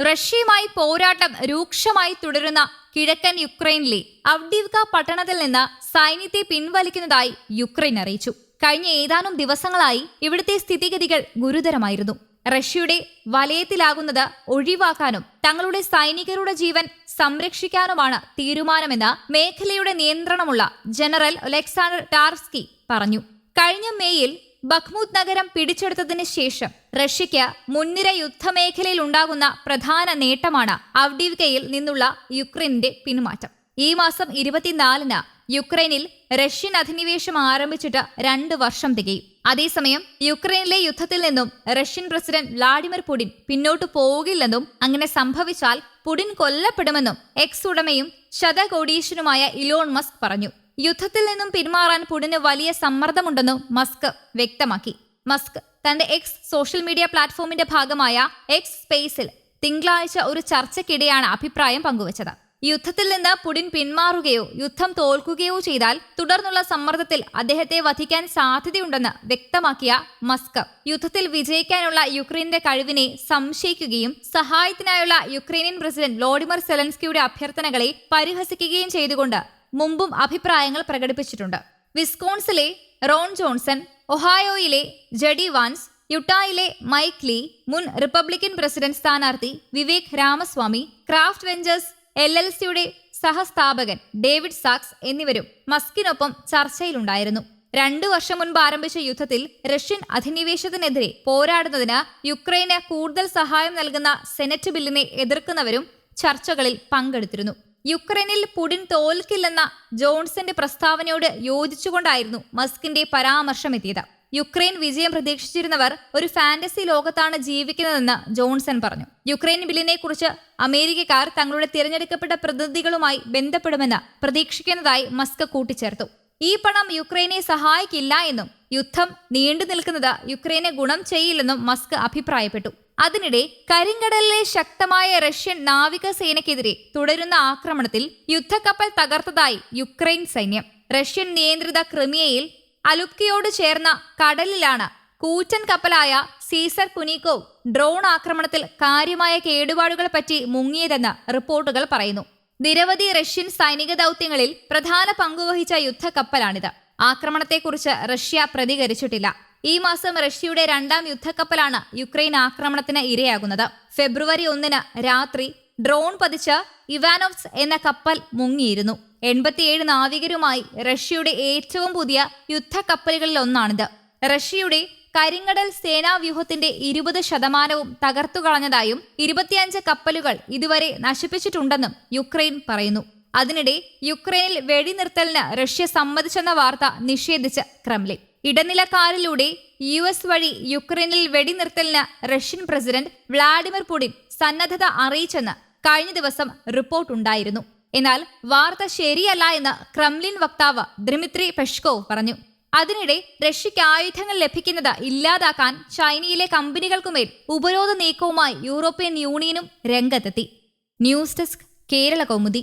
റഷ്യയുമായി പോരാട്ടം രൂക്ഷമായി തുടരുന്ന കിഴക്കൻ യുക്രൈനിലെ അവ്ഡീവ്ക പട്ടണത്തിൽ നിന്ന് സൈന്യത്തെ പിൻവലിക്കുന്നതായി യുക്രൈൻ അറിയിച്ചു. കഴിഞ്ഞ ഏതാനും ദിവസങ്ങളായി ഇവിടുത്തെ സ്ഥിതിഗതികൾ ഗുരുതരമായിരുന്നു. റഷ്യയുടെ വലയത്തിലാകുന്നത് ഒഴിവാക്കാനും തങ്ങളുടെ സൈനികരുടെ ജീവൻ സംരക്ഷിക്കാനുമാണ് തീരുമാനമെന്ന് മേഖലയുടെ നിയന്ത്രണമുള്ള ജനറൽ ഒലക്സാണ്ടർ ടാർസ്കി പറഞ്ഞു. കഴിഞ്ഞ മേയിൽ ബഖ്മൂത്ത് നഗരം പിടിച്ചെടുത്തതിന് ശേഷം റഷ്യയ്ക്ക് മുൻനിര യുദ്ധമേഖലയിൽ ഉണ്ടാകുന്ന പ്രധാന നേട്ടമാണ് അവ്ഡീവ്കയിൽ നിന്നുള്ള യുക്രൈനിന്റെ പിന്മാറ്റം. ഈ മാസം ഇരുപത്തിനാലിന് യുക്രൈനിൽ റഷ്യൻ അധിനിവേശം ആരംഭിച്ചിട്ട് രണ്ട് വർഷം തികയും. അതേസമയം യുക്രൈനിലെ യുദ്ധത്തിൽ നിന്നും റഷ്യൻ പ്രസിഡന്റ് വ്ളാഡിമിർ പുടിൻ പിന്നോട്ടു പോകില്ലെന്നും അങ്ങനെ സംഭവിച്ചാൽ പുടിൻ കൊല്ലപ്പെടുമെന്നും എക്സ് ഉടമയും ശതകോടീശ്വനുമായ ഇലോൺ മസ്ക് പറഞ്ഞു. യുദ്ധത്തിൽ നിന്നും പിന്മാറാൻ പുടിന് വലിയ സമ്മർദ്ദമുണ്ടെന്നും മസ്ക് വ്യക്തമാക്കി. മസ്ക് തന്റെ എക്സ് സോഷ്യൽ മീഡിയ പ്ലാറ്റ്ഫോമിന്റെ ഭാഗമായ എക്സ് സ്പേസിൽ തിങ്കളാഴ്ച ഒരു ചർച്ചയ്ക്കിടെയാണ് അഭിപ്രായം പങ്കുവച്ചത്. യുദ്ധത്തിൽ നിന്ന് പുടിൻ പിന്മാറുകയോ യുദ്ധം തോൽക്കുകയോ ചെയ്താൽ തുടർന്നുള്ള സമ്മർദ്ദത്തിൽ അദ്ദേഹത്തെ വധിക്കാൻ സാധ്യതയുണ്ടെന്ന് വ്യക്തമാക്കിയ മസ്ക്. യുദ്ധത്തിൽ വിജയിക്കാനുള്ള യുക്രൈന്റെ കഴിവിനെ സംശയിക്കുകയും സഹായത്തിനായുള്ള യുക്രൈനിയൻ പ്രസിഡന്റ് വ്ളോഡിമർ സെലൻസ്കിയുടെ അഭ്യർത്ഥനകളെ പരിഹസിക്കുകയും ചെയ്തുകൊണ്ട് മുമ്പും അഭിപ്രായങ്ങൾ പ്രകടിപ്പിച്ചിട്ടുണ്ട്. വിസ്കോൺസിലെ റോൺ ജോൺസൺ ഒഹായോയിലെ ജഡി വാൻസ് യുട്ടായിലെ മൈക്ക് ലീ മുൻ റിപ്പബ്ലിക്കൻ പ്രസിഡന്റ് സ്ഥാനാർത്ഥി Vivek Ramaswamy Craft Ventures L L സിയുടെ സഹസ്ഥാപകൻ ഡേവിഡ് സാക്സ് എന്നിവരും മസ്കിനൊപ്പം ചർച്ചയിലുണ്ടായിരുന്നു. രണ്ടു വർഷം മുൻപ് ആരംഭിച്ച യുദ്ധത്തിൽ റഷ്യൻ അധിനിവേശത്തിനെതിരെ പോരാടുന്നതിന് യുക്രൈന് കൂടുതൽ സഹായം നൽകുന്ന സെനറ്റ് ബില്ലിനെ എതിർക്കുന്നവരും ചർച്ചകളിൽ പങ്കെടുത്തിരുന്നു. യുക്രൈനിൽ പുടിൻ തോൽക്കില്ലെന്ന ജോൺസന്റെ പ്രസ്താവനയോട് യോജിച്ചുകൊണ്ടായിരുന്നു മസ്കിന്റെ പരാമർശം എത്തിയത് യുക്രൈൻ വിജയം പ്രതീക്ഷിച്ചിരുന്നവർ ഒരു ഫാന്റസി ലോകത്താണ് ജീവിക്കുന്നതെന്ന് ജോൺസൺ പറഞ്ഞു. യുക്രൈൻ ബില്ലിനെ കുറിച്ച് അമേരിക്കക്കാർ തങ്ങളുടെ തിരഞ്ഞെടുക്കപ്പെട്ട പ്രതിനിധികളുമായി ബന്ധപ്പെടുമെന്ന് പ്രതീക്ഷിക്കുന്നതായി മസ്ക് കൂട്ടിച്ചേർത്തു. ഈ പണം യുക്രൈനെ സഹായിക്കില്ല എന്നും യുദ്ധം നീണ്ടു നിൽക്കുന്നത് യുക്രൈനെ ഗുണം ചെയ്യില്ലെന്നും മസ്ക് അഭിപ്രായപ്പെട്ടു. അതിനിടെ കരിങ്കടലിലെ ശക്തമായ റഷ്യൻ നാവികസേനയ്ക്കെതിരെ തുടരുന്ന ആക്രമണത്തിൽ യുദ്ധക്കപ്പൽ തകർത്തതായി യുക്രൈൻ സൈന്യം. റഷ്യൻ നിയന്ത്രിത ക്രിമിയയിൽ അലുപ്കിയോട് ചേർന്ന കടലിലാണ് കൂറ്റൻ കപ്പലായ സീസർ കുനിക്കോവ് ഡ്രോൺ ആക്രമണത്തിൽ കാര്യമായ കേടുപാടുകൾ പറ്റി മുങ്ങിയതെന്ന് റിപ്പോർട്ടുകൾ പറയുന്നു. നിരവധി റഷ്യൻ സൈനിക ദൗത്യങ്ങളിൽ പ്രധാന പങ്കുവഹിച്ച യുദ്ധക്കപ്പലാണിത്. ആക്രമണത്തെക്കുറിച്ച് റഷ്യ പ്രതികരിച്ചിട്ടില്ല. ഈ മാസം റഷ്യയുടെ രണ്ടാം യുദ്ധക്കപ്പലാണ് യുക്രൈൻ ആക്രമണത്തിന് ഇരയാകുന്നത്. ഫെബ്രുവരി ഒന്നിന് രാത്രി ഡ്രോൺ പതിച്ച് ഇവാനോവ്സ് എന്ന കപ്പൽ മുങ്ങിയിരുന്നു. എൺപത്തിയേഴ് നാവികരുമായി റഷ്യയുടെ ഏറ്റവും പുതിയ യുദ്ധക്കപ്പലുകളിൽ ഒന്നാണിത് റഷ്യയുടെ കരിങ്കടൽ സേനാവ്യൂഹത്തിന്റെ ഇരുപത് ശതമാനവും തകർത്തുകളഞ്ഞതായും ഇരുപത്തിയഞ്ച് കപ്പലുകൾ ഇതുവരെ നശിപ്പിച്ചിട്ടുണ്ടെന്നും യുക്രൈൻ പറയുന്നു. അതിനിടെ യുക്രൈനിൽ വെടിനിർത്തലിന് റഷ്യ സമ്മതിച്ചെന്ന വാർത്ത നിഷേധിച്ച് ക്രെംലിൻ. ഇടനിലക്കാരിലൂടെ യു എസ് വഴി യുക്രൈനിൽ വെടിനിർത്തലിന് റഷ്യൻ പ്രസിഡന്റ് വ്ളാഡിമിർ പുടിൻ സന്നദ്ധത അറിയിച്ചെന്ന് കഴിഞ്ഞ ദിവസം റിപ്പോർട്ടുണ്ടായിരുന്നു എന്നാൽ വാർത്ത ശരിയല്ല എന്ന് ക്രെംലിൻ വക്താവ് ദ്രിമിത്രി പെഷ്കോവ് പറഞ്ഞു. അതിനിടെ റഷ്യയ്ക്ക് ആയുധങ്ങൾ ലഭിക്കുന്നത് ഇല്ലാതാക്കാൻ ചൈനയിലെ കമ്പനികൾക്കുമേൽ ഉപരോധ നീക്കവുമായി യൂറോപ്യൻ യൂണിയനും രംഗത്തെത്തി. News desk Kerala Kaumudi